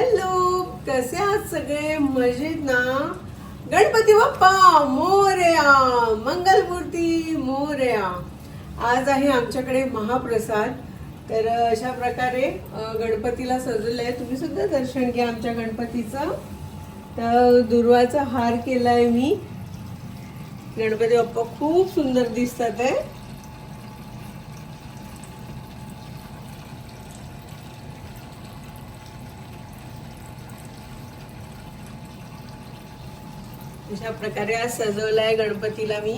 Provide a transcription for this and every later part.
Hello कसे आहात सगळे? मजेत ना? गणपती बाप्पा मोरया मंगलमूर्ती मोर्या. आज आहे आमच्याकडे महाप्रसाद. तर अशा प्रकारे गणपतीला सजवलं आहे. तुम्ही सुद्धा दर्शन घ्या आमच्या गणपतीचं. तर दुर्वाचा हार केलाय मी. गणपती बाप्पा खूप सुंदर दिसतात आहे अशा प्रकारे आज सजवलाय गणपतीला मी.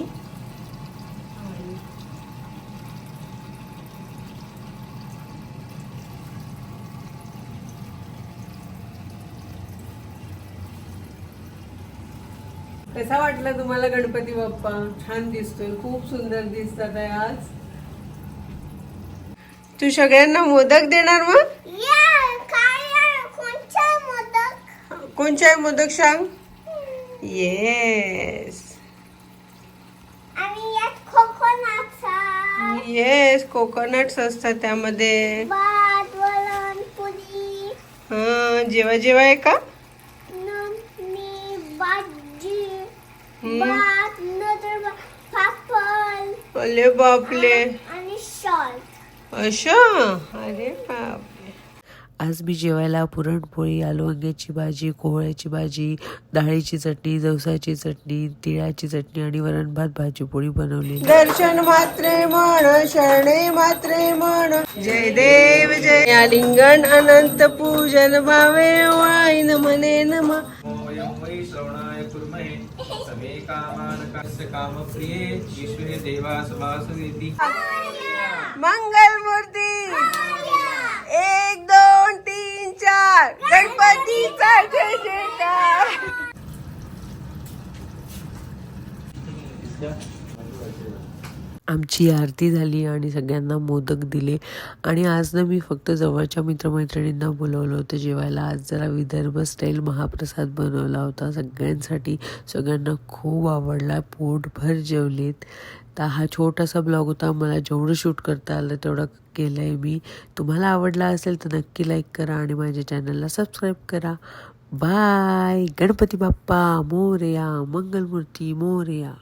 कसा वाटला तुम्हाला गणपती बाप्पा? छान दिसतोय खूप सुंदर दिसतात आहे आज. तू सगळ्यांना मोदक देणार मग? या काय कोणचा मोदक? कोणचे आहे मोदक सांग? येस आणि यात कोकोनटचा येस कोकोनट्स असतात त्यामध्ये. भात वरण पुरी. हा जेव्हा जेव्हा आहे का? नंतनी भाजी. हम्म. भात नंतर पापड. अले बापले. आणि अशा अरे बापरे आज मी जेवायला पुरणपोळी आलू वांग्याची भाजी कोहळ्याची भाजी डाळीची चटणी जवसाची चटणी तिळाची चटणी आणि वरण भात भाजी पोळी बनवलेली. दर्शन मात्रे म्हण शरणे मात्रे म्हण. जय देव जय. लिंगण अनंत पूजन भावे वाईन म्हणे नम. वयं वै श्रवणाय कुर्महे समे कामान् कस्य कामप्रिये ईश्वरे देवास वासवेति मंगल मूर्ती गणपतीचा जय जयकार आमची आरती झाली आणि सगळ्यांना मोदक दिले. आणि आज ना मी फक्त जवळच्या मित्रमैत्रिणींना बोलवलं होतं जेवायला. आज जरा विदर्भ स्टाईल महाप्रसाद बनवला होता. सगळ्यांसाठी सगळ्यांना खूप आवडला. पोटभर जेवलेत. तर हा छोटासा ब्लॉग होता. मला जेवढं शूट करता आलं तेवढं केलं आहे मी. तुम्हाला आवडला असेल तर नक्की लाईक करा आणि माझ्या चॅनलला सबस्क्राईब करा. बाय गणपती बाप्पा. मोरया. मंगलमूर्ती. मोरया.